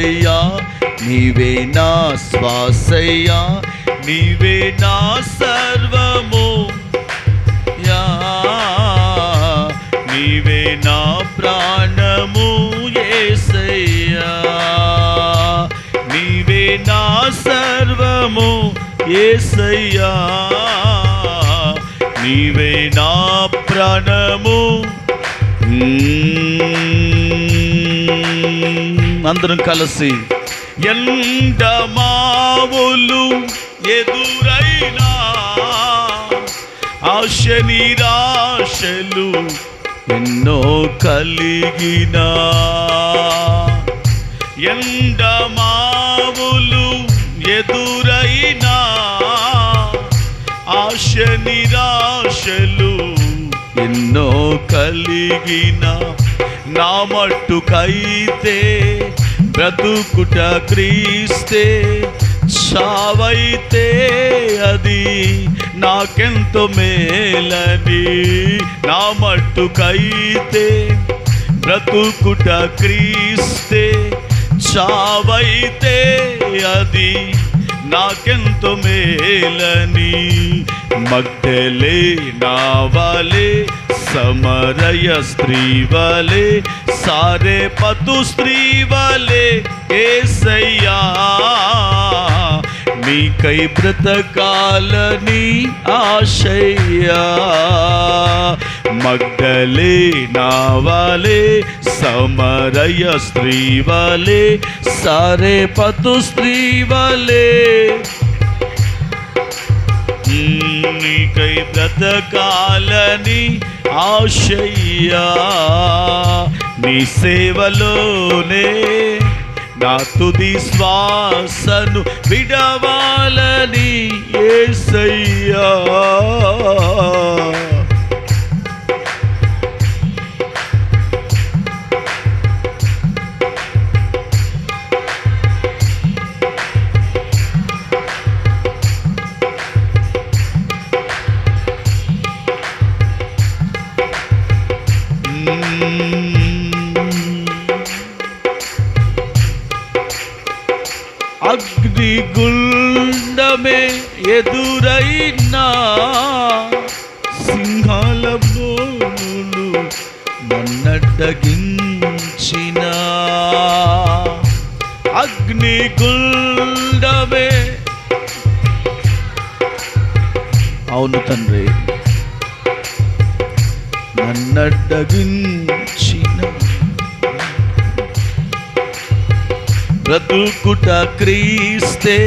శ్వాసయ్యా నీవే నా శ్వాసయ్యా నీవే నా సర్వము. యా నీవే నా ప్రాణము ఏసయ్యా. నీవే నా సర్వము ఏసయ్యా. నీవే నా ప్రాణము. మ్మ్. అందరం కలిసి ఎండమావులు ఎదురైనా ఆశ నిరాశలు ఎన్నో కలిగిన. ఎండమావులు ఎదురైనా ఆశ నిరాశలు ఎన్నో కలిగిన నా మట్టుకైతే బ్రతుకుట క్రీస్తే చావైతే అది నాకెంతో మేలని నా మట్టుకైతే బ్రతుకుట క్రీస్తే చావైతే అది నాకెంతో మేలని మగ్ధలే నావలే సమరయ స్త్రీ వలే సారే పతు స్త్రీ వలే ఏసయ్యా. నీకై బ్రతకాలని ఆశయ్యా. మగ్ధలే నావలే సమరయ స్త్రీ వలే సారే పతు స్త్రీ వలే నీకై బ్రతకాలని ఆశయ్యా. నీ సేవలోనే నా తుది శ్వాసను విడవాలని ఏసయ్యా Mm-hmm. అగ్ని గుండమే ఎదురైనా సింహాల బోలు నన్నడ్డగించిన. అగ్ని గుండమే. అవును తండ్రి. నన్నడ్డగించిన. బ్రతుకుట క్రీస్తే.